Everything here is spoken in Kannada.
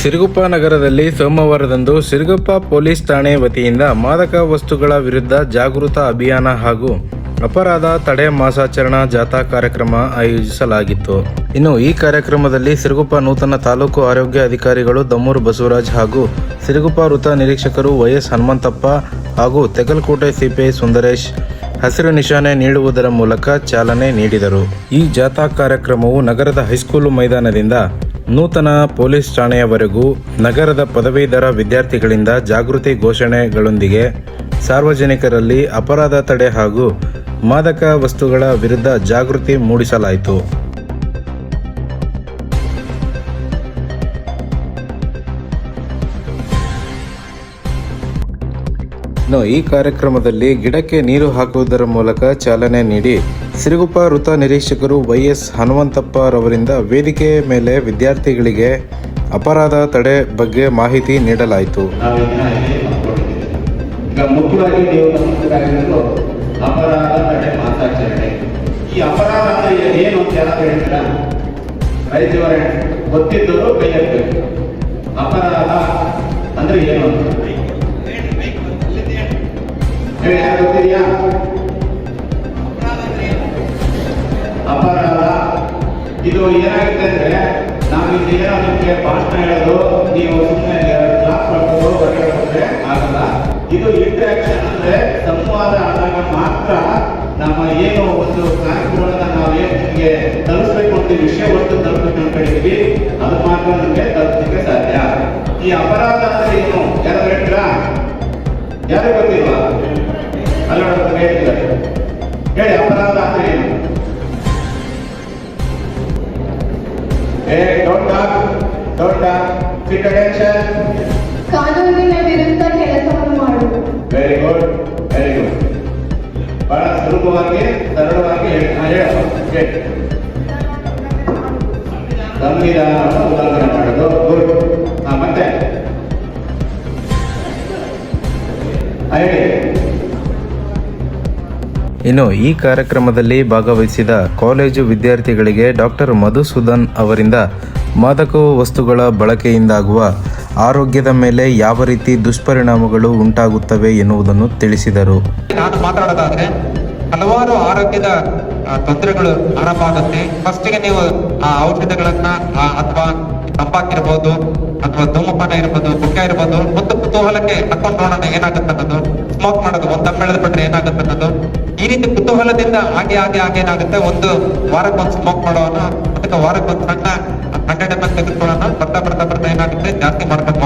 ಸಿರುಗುಪ್ಪ ನಗರದಲ್ಲಿ ಸೋಮವಾರದಂದು ಸಿರುಗುಪ್ಪ ಪೊಲೀಸ್ ಠಾಣೆ ವತಿಯಿಂದ ಮಾದಕ ವಸ್ತುಗಳ ವಿರುದ್ಧ ಜಾಗೃತ ಅಭಿಯಾನ ಹಾಗೂ ಅಪರಾಧ ತಡೆ ಮಾಸಾಚರಣಾ ಜಾಥಾ ಕಾರ್ಯಕ್ರಮ ಆಯೋಜಿಸಲಾಗಿತ್ತು. ಇನ್ನು ಈ ಕಾರ್ಯಕ್ರಮದಲ್ಲಿ ಸಿರುಗುಪ್ಪ ನೂತನ ತಾಲೂಕು ಆರೋಗ್ಯ ಅಧಿಕಾರಿಗಳು ದಮ್ಮೂರು ಬಸವರಾಜ್ ಹಾಗೂ ಸಿರುಗುಪ್ಪ ವೃತ್ತ ನಿರೀಕ್ಷಕರು ವೈಎಸ್ ಹನುಮಂತಪ್ಪ ಹಾಗೂ ತೆಗಲ್ಕೋಟೆ ಸಿಪಿಐ ಸುಂದರೇಶ್ ಹಸಿರು ನಿಶಾನೆ ನೀಡುವುದರ ಮೂಲಕ ಚಾಲನೆ ನೀಡಿದರು. ಈ ಜಾಥಾ ಕಾರ್ಯಕ್ರಮವು ನಗರದ ಹೈಸ್ಕೂಲು ಮೈದಾನದಿಂದ ನೂತನ ಪೊಲೀಸ್ ಠಾಣೆಯವರೆಗೂ ನಗರದ ಪದವೀಧರ ವಿದ್ಯಾರ್ಥಿಗಳಿಂದ ಜಾಗೃತಿ ಘೋಷಣೆಗಳೊಂದಿಗೆ ಸಾರ್ವಜನಿಕರಲ್ಲಿ ಅಪರಾಧ ತಡೆ ಹಾಗೂ ಮಾದಕ ವಸ್ತುಗಳ ವಿರುದ್ಧ ಜಾಗೃತಿ ಮೂಡಿಸಲಾಯಿತು. ಈ ಕಾರ್ಯಕ್ರಮದಲ್ಲಿ ಗಿಡಕ್ಕೆ ನೀರು ಹಾಕುವುದರ ಮೂಲಕ ಚಾಲನೆ ನೀಡಿ ಸಿರುಗುಪ್ಪ ವೃತ್ತ ನಿರೀಕ್ಷಕರು ವೈಎಸ್ ಹನುಮಂತಪ್ಪ ರವರಿಂದ ವೇದಿಕೆ ಮೇಲೆ ವಿದ್ಯಾರ್ಥಿಗಳಿಗೆ ಅಪರಾಧ ತಡೆ ಬಗ್ಗೆ ಮಾಹಿತಿ ನೀಡಲಾಯಿತು. ನಾವು ಇದನ್ನ ಇಲ್ಲಿ ಇದು ಏನಾಗುತ್ತೆ ಅಂದ್ರೆ ನಾವು ಇಲ್ಲಿ ಏನೋ ನಿಮ್ಗೆ ಭಾಷಣ ಹೇಳೋದು, ನೀವು ಸುಮ್ಮನೆ ಕ್ಲಾಸ್ ಮಾಡ್ಕೊಂಡು ಆಗಲ್ಲ. ಇದು ಇಂಟ್ರಾಕ್ಷನ್ ಅಂದ್ರೆ ಸಂವಾದ ಆದಾಗ ಮಾತ್ರ ನಮ್ಮ ಏನು ಒಂದು ಕಾರ್ಯಕ್ರಮಗಳನ್ನ ನಾವು ಏನು ನಿಮಗೆ ತಲುಪಿಸ್ಬೇಕು ಅಂತ ವಿಷಯ ವಸ್ತು ತಲುಪಬೇಕು ಅನ್ಕೊಂಡಿದೀವಿ ಅದು ಮಾತ್ರ ನಮಗೆ ತಲುಪಲಿಕ್ಕೆ ಸಾಧ್ಯ. ಈ ಅಪರಾಧ ಅಂದ್ರೆ ಏನು? ಯಾರು ಹೇಳ್ತೀರಾ? ಯಾರು ಗೊತ್ತಿಲ್ವಾ? ಅಲ್ಲ ಹೇಳಿ, ಅಪರಾಧ ಅಂದ್ರೆ ಏನು? Hey, don't talk don't talk Sit attention ಕಾನೂನಿನ ವಿರುದ್ಧ ಕೆಲಸವನ್ನು ಮಾಡು. ವೆರಿ ಗುಡ್ ವೆರಿ ಗುಡ್ ಬಹಳ ಸುಲಭವಾಗಿ ಸರಳವಾಗಿ ಹೇಳಿ-. ಸಂವಿಧಾನವನ್ನು ಉಲ್ಲಂಘನೆ ಮಾಡೋದು ಗುಡ್ ಹಾ ಮತ್ತೆ? ಹೇಳಿ. ಇನ್ನು ಈ ಕಾರ್ಯಕ್ರಮದಲ್ಲಿ ಭಾಗವಹಿಸಿದ ಕಾಲೇಜು ವಿದ್ಯಾರ್ಥಿಗಳಿಗೆ ಡಾಕ್ಟರ್ ಮಧುಸೂದನ್ ಅವರಿಂದ ಮಾದಕ ವಸ್ತುಗಳ ಬಳಕೆಯಿಂದಾಗುವ ಆರೋಗ್ಯದ ಮೇಲೆ ಯಾವ ರೀತಿ ದುಷ್ಪರಿಣಾಮಗಳು ಉಂಟಾಗುತ್ತವೆ ಎನ್ನುವುದನ್ನು ತಿಳಿಸಿದರು. ನಾನು ಮಾತಾಡೋದಾದ್ರೆ ಹಲವಾರು ಆರೋಗ್ಯದ ತೊಂದರೆಗಳು ಆರಂಭ ಆಗುತ್ತೆ. ಫಸ್ಟಿಗೆ ನೀವು, ಆ, ಔಷಧಗಳನ್ನ ಅಥವಾ ತಂಬಾಕಿರ್ಬೋದು ಅಥವಾ ಧೂಮಪಾನ ಇರ್ಬೋದು ಗುಟ್ಕ ಇರ್ಬೋದು, ಮತ್ತು ಕುತೂಹಲಕ್ಕೆ ಹಾಕೊಂಡು ನೋಡೋಣ ಏನಾಗುತ್ತೆ ಸ್ಮೋಕ್ ಮಾಡೋದು, ಒಂದ್ ದಮ್ ಎಳೆದು ಬಿಟ್ರೆ ಏನಾಗುತ್ತೆ ಈ ರೀತಿ ಕುತೂಹಲದಿಂದ ಹಾಗೆ ಹಾಗೆ ಹಾಗೆ ಏನಾಗುತ್ತೆ? ಒಂದು ವಾರಕ್ಕೊಂದು ಸ್ಮೋಕ್ ಮಾಡೋಣ, ಅದಕ್ಕೆ ವಾರಕ್ಕೊಂದು ಸಣ್ಣ ಎಲ್ ತೆಗೆದುಕೊಳ್ಳೋಣ, ಬರ್ತಾ ಬರ್ತಾ ಬರ್ತಾ ಏನಾಗುತ್ತೆ? ಜಾಸ್ತಿ ಮಾಡ್ಕೊಂಡು